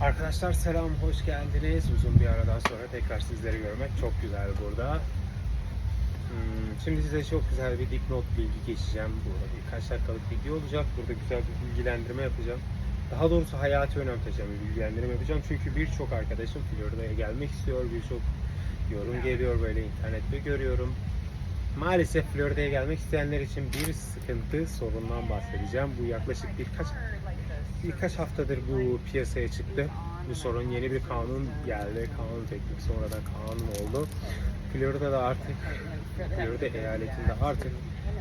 Arkadaşlar selam, hoş geldiniz. Uzun bir aradan sonra tekrar sizleri görmek çok güzel burada. Hmm, Şimdi size çok güzel bir dipnot bilgi geçeceğim. Burada birkaç dakikalık video olacak. Burada güzel bir bilgilendirme yapacağım. Daha doğrusu hayatı önemseyeceğim bir bilgilendirme yapacağım. Çünkü birçok arkadaşım Florida'ya gelmek istiyor. Birçok yorum geliyor böyle internette görüyorum. Maalesef Florida'ya gelmek isteyenler için bir sıkıntı, sorundan bahsedeceğim. Bu yaklaşık birkaç birkaç haftadır bu piyasaya çıktı. Bu sorun yeni bir kanun geldi. Kanun teknik sonradan kanun oldu. Florida'da artık Florida eyaletinde artık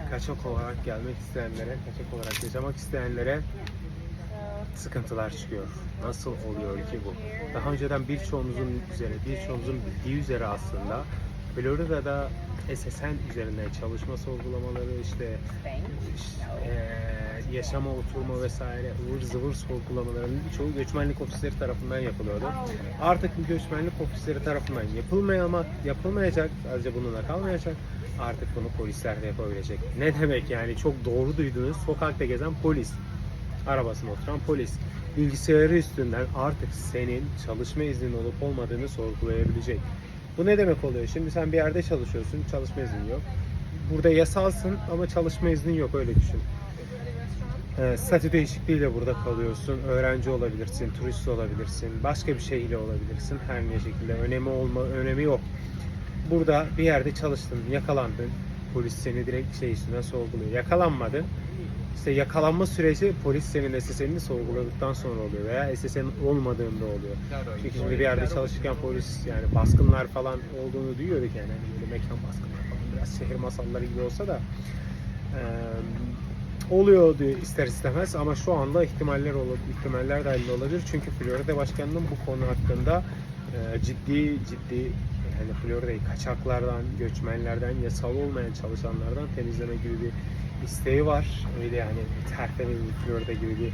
kaçak olarak gelmek isteyenlere, kaçak olarak yaşamak isteyenlere sıkıntılar çıkıyor. Nasıl oluyor ki bu? Daha önceden birçoğumuzun üzere, birçoğumuzun bildiği üzere aslında Florida'da SSN üzerinden çalışma sorgulamaları işte eee, yaşama, oturma vesaire ıvır zıvır sorgulamalarının çoğu göçmenlik ofisleri tarafından yapılıyordu. Artık bu göçmenlik ofisleri tarafından yapılmayama, yapılmayacak, sadece bununla kalmayacak. Artık bunu polisler de yapabilecek. Ne demek yani çok doğru duydunuz. Sokakta gezen polis, arabasına oturan polis, bilgisayarı üstünden artık senin çalışma iznin olup olmadığını sorgulayabilecek. Bu ne demek oluyor? Şimdi sen bir yerde çalışıyorsun, çalışma iznin yok. Burada yasalsın ama çalışma iznin yok öyle düşün. Ee, statü değişikliğiyle burada kalıyorsun. Öğrenci olabilirsin, turist olabilirsin, başka bir şeyle olabilirsin. Her ne şekilde önemi olma önemi yok. Burada bir yerde çalıştın, yakalandın. Polis seni direkt şey üstünden sorguluyor. Yakalanmadın. İşte yakalanma süreci polis senin SSN'ini sorguladıktan sonra oluyor veya SSN olmadığında oluyor. Çünkü şimdi bir yerde çalışırken polis yani baskınlar falan olduğunu duyuyorduk yani. Hani böyle mekan baskınları falan biraz şehir masalları gibi olsa da eee, oluyor diyor ister istemez ama şu anda ihtimaller olur, ihtimaller dahil olabilir. Çünkü Florida Başkanı'nın bu konu hakkında eee, ciddi ciddi yani Florida'yı kaçaklardan, göçmenlerden, yasal olmayan çalışanlardan temizleme gibi bir isteği var. Öyle yani tertemiz bir Florida gibi bir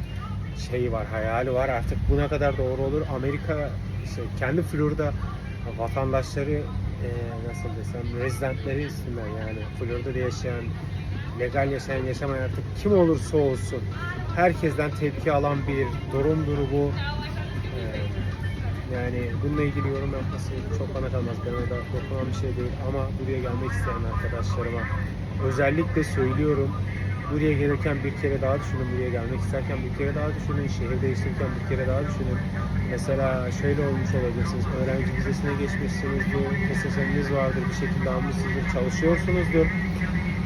şey var, hayali var. Artık buna kadar doğru olur. Amerika işte kendi Florida vatandaşları e, nasıl desem residentleri üstünden yani Florida'da yaşayan legal yaşayan yaşamayan artık kim olursa olsun herkesten tepki alan bir durumdur bu. E, yani bununla ilgili yorum yapması çok bana kalmaz. Bana da dokunan bir şey değil ama buraya gelmek isteyen arkadaşlarıma özellikle söylüyorum. Buraya gelirken bir kere daha düşünün, buraya gelmek isterken bir kere daha düşünün, şehir değiştirirken bir kere daha düşünün. Mesela şöyle olmuş olabilirsiniz, öğrenci vizesine geçmişsinizdir, SSN'iniz vardır, bir şekilde almışsınızdır, çalışıyorsunuzdur.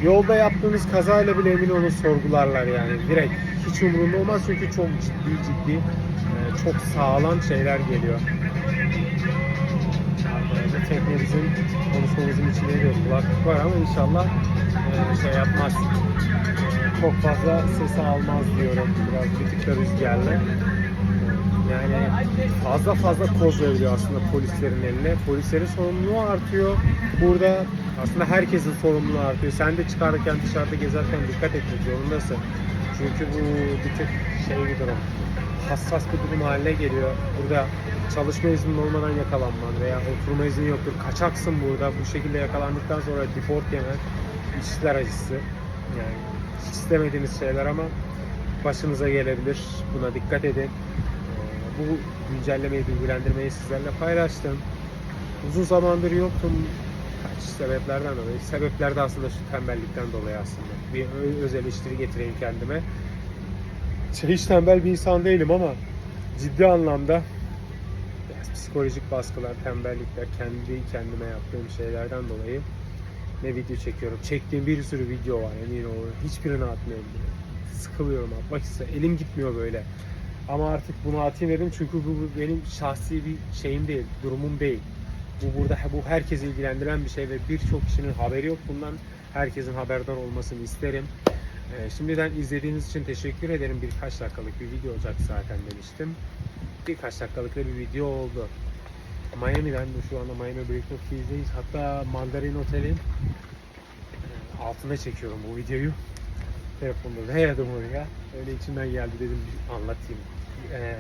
Yolda yaptığınız kazayla bile emin olun sorgularlar yani direkt. Hiç umurunda olmaz çünkü çok ciddi ciddi, e, çok sağlam şeyler geliyor. Arkadaşlar teknemizin konuşmamızın içinde de kulaklık var ama inşallah e, şey yapmaz. E, Çok fazla sesi almaz diyorum. Biraz bir tık da rüzgarlı. E, Yani fazla fazla koz veriliyor aslında polislerin eline. Polislerin sorumluluğu artıyor. Burada aslında herkesin sorumluluğu artıyor. Sen de çıkarken dışarıda gezerken dikkat etmek zorundasın. Çünkü bu bir tık şey bir durum hassas bir durum haline geliyor. Burada çalışma iznin olmadan yakalanman veya oturma izni yoktur. Kaçaksın burada. Bu şekilde yakalandıktan sonra deport yemen işler acısı. Yani istemediğiniz şeyler ama başınıza gelebilir. Buna dikkat edin. Ee, Bu güncellemeyi, bilgilendirmeyi sizlerle paylaştım. Uzun zamandır yoktum. Kaç sebeplerden dolayı. Sebepler de aslında şu tembellikten dolayı aslında. Bir öz eleştiri getireyim kendime şey, hiç tembel bir insan değilim ama ciddi anlamda psikolojik baskılar, tembellikler, kendi kendime yaptığım şeylerden dolayı ne video çekiyorum. Çektiğim bir sürü video var emin olun. Hiçbirini atmıyorum bile. Sıkılıyorum atmak istiyorum. Elim gitmiyor böyle. Ama artık bunu atayım dedim çünkü bu benim şahsi bir şeyim değil, durumum değil. Bu burada bu herkesi ilgilendiren bir şey ve birçok kişinin haberi yok bundan. Herkesin haberdar olmasını isterim. Ee, şimdiden izlediğiniz için teşekkür ederim. Birkaç dakikalık bir video olacak zaten demiştim. Birkaç dakikalık da bir video oldu. Miami'den de şu anda Miami Breakfast Keys'deyiz. Hatta Mandarin Otel'in e, altına çekiyorum bu videoyu. Telefonda dayadım oraya. Öyle içimden geldi dedim bir anlatayım. Ee,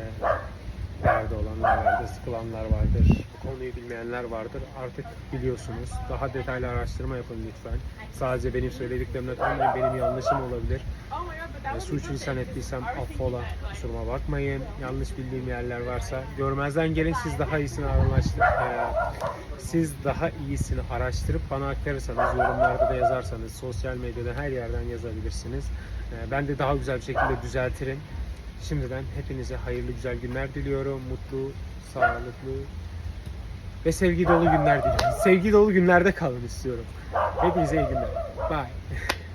derdi olanlar vardır, sıkılanlar vardır, konuyu bilmeyenler vardır. Artık biliyorsunuz. Daha detaylı araştırma yapın lütfen. Sadece benim söylediklerimle kalmayın. Benim yanlışım olabilir. E, suçlulisan ettiysem affola, kusuruma bakmayın. Yanlış bildiğim yerler varsa görmezden gelin. Siz daha iyisini araştırıp, e, siz daha iyisini araştırıp bana aktarırsanız, yorumlarda da yazarsanız, sosyal medyada her yerden yazabilirsiniz. E, ben de daha güzel bir şekilde düzeltirim. Şimdiden hepinize hayırlı güzel günler diliyorum. Mutlu, sağlıklı ve sevgi dolu günler diliyorum. Sevgi dolu günlerde kalın istiyorum. Hepinize iyi günler. Bye.